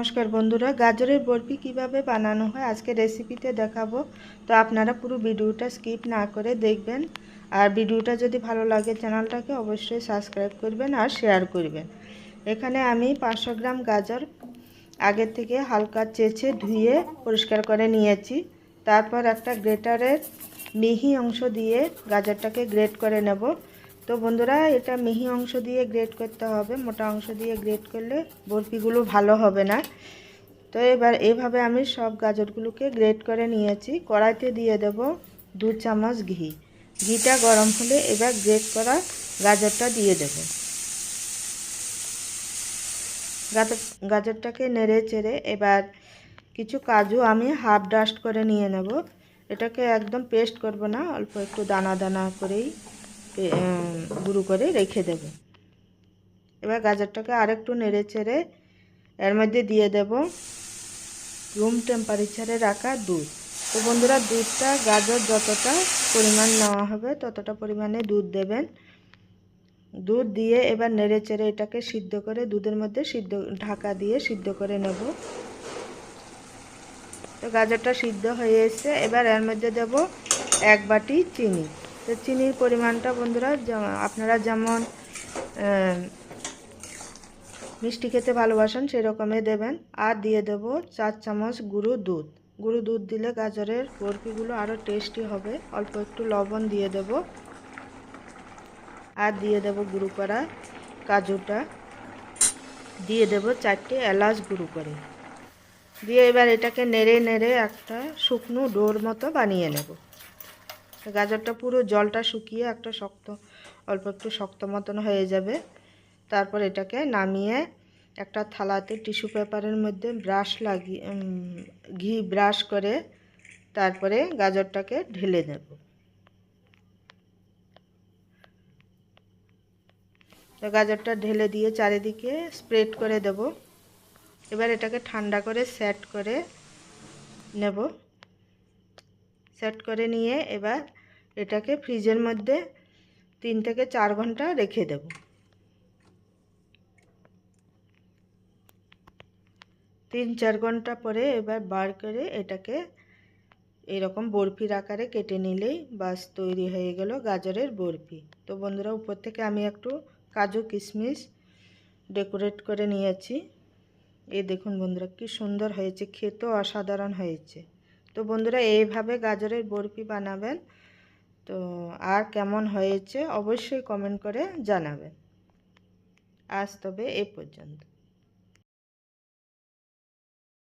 নমস্কার বন্ধুরা, গাজরের বরফি কীভাবে বানানো হয় আজকে রেসিপিতে দেখাবো। তো আপনারা পুরো ভিডিওটা স্কিপ না করে দেখবেন। আর ভিডিওটা যদি ভালো লাগে চ্যানেলটাকে অবশ্যই সাবস্ক্রাইব করবেন আর শেয়ার করবেন। এখানে আমি পাঁচশো গ্রাম গাজর আগে থেকে হালকা চেঁচে ধুয়ে পরিষ্কার করে নিয়েছি। তারপর একটা গ্রেটারের মিহি অংশ দিয়ে গাজরটাকে গ্রেট করে নেব। তো বন্ধুরা, এটা মিহি অংশ দিয়ে গ্রেট করতে হবে। মোটা অংশ দিয়ে গ্রেট করলে বরফিগুলো ভালো হবে না। তো এবার এইভাবে আমি সব গাজরগুলোকে গ্রেট করে নিয়েছি। কড়াইতে দিয়ে দেব দু চামচ ঘি। ঘিটা গরম হলে এবার গ্রেট করা গাজরটা দিয়ে দেব। গাজরটাকে নেড়ে চেড়ে এবার কিছু কাজু আমি হাফ ডাস্ট করে নিয়ে নেব। এটাকে একদম পেস্ট করব না, অল্প একটু দানা দানা করেই। গুঁড়ো করে রেখে দেব। এবার গাজরটাকে আরেকটু নেড়ে চেড়ে এর মধ্যে দিয়ে দেব রুম টেম্পারেচারে রাখা দুধ। তো বন্ধুরা, দুধটা গাজর যতটা পরিমাণ নেওয়া হবে ততটা পরিমাণে দুধ দেবেন। দুধ দিয়ে এবার নেড়ে চেড়ে এটাকে সিদ্ধ করে দুধের মধ্যে সিদ্ধ, ঢাকা দিয়ে সিদ্ধ করে নেব। তো গাজরটা সিদ্ধ হয়ে এসছে। এবার এর মধ্যে দেব এক বাটি চিনি। তো চিনির পরিমাণটা বন্ধুরা আপনারা যেমন মিষ্টি খেতে ভালোবাসেন সেরকমই দেবেন। আর দিয়ে দেব চার চামচ গুঁড়ো দুধ। গুঁড়ো দুধ দিলে গাজরের বরফিগুলো আরও টেস্টি হবে। অল্প একটু লবণ দিয়ে দেব। আর দিয়ে দেব গুঁড়ো করা কাজুটা দিয়ে দেব চারটে এলাচ গুঁড়ো করে। দিয়ে এবার এটাকে নেড়ে নেড়ে একটা শুকনো ডোর মতো বানিয়ে নেব। গাজরটা পুরো জলটা শুকিয়ে একটা শক্ত, অল্প একটু শক্ত মতন হয়ে যাবে। তারপর এটাকে নামিয়ে একটা থালাতে টিস্যু পেপারের মধ্যে ব্রাশ লাগিয়ে ঘি ব্রাশ করে তারপরে গাজরটাকে ঢেলে দেব তো গাজরটা ঢেলে দিয়ে চারিদিকে স্প্রেড করে দেব। এবার এটাকে ঠান্ডা করে সেট করে নেব। সেট করে নিয়ে এবার এটাকে ফ্রিজের মধ্যে তিন থেকে চার ঘণ্টা রেখে দেব। তিন চার ঘণ্টা পরে এবার বার করে এটাকে এরকম বরফির আকারে কেটে নিলেই বাস তৈরি হয়ে গেল গাজরের বরফি। তো বন্ধুরা, উপর থেকে আমি একটু কাজু কিশমিশ ডেকোরেট করে নিয়েছি। এই দেখুন বন্ধুরা, কি সুন্দর হয়েছে, খেতেও অসাধারণ হয়েছে। তো বন্ধুরা, এইভাবে গাজরের বরফি বানাবেন। তো আর কেমন হয়েছে অবশ্যই কমেন্ট করে জানাবেন। আজ তবে এ পর্যন্ত।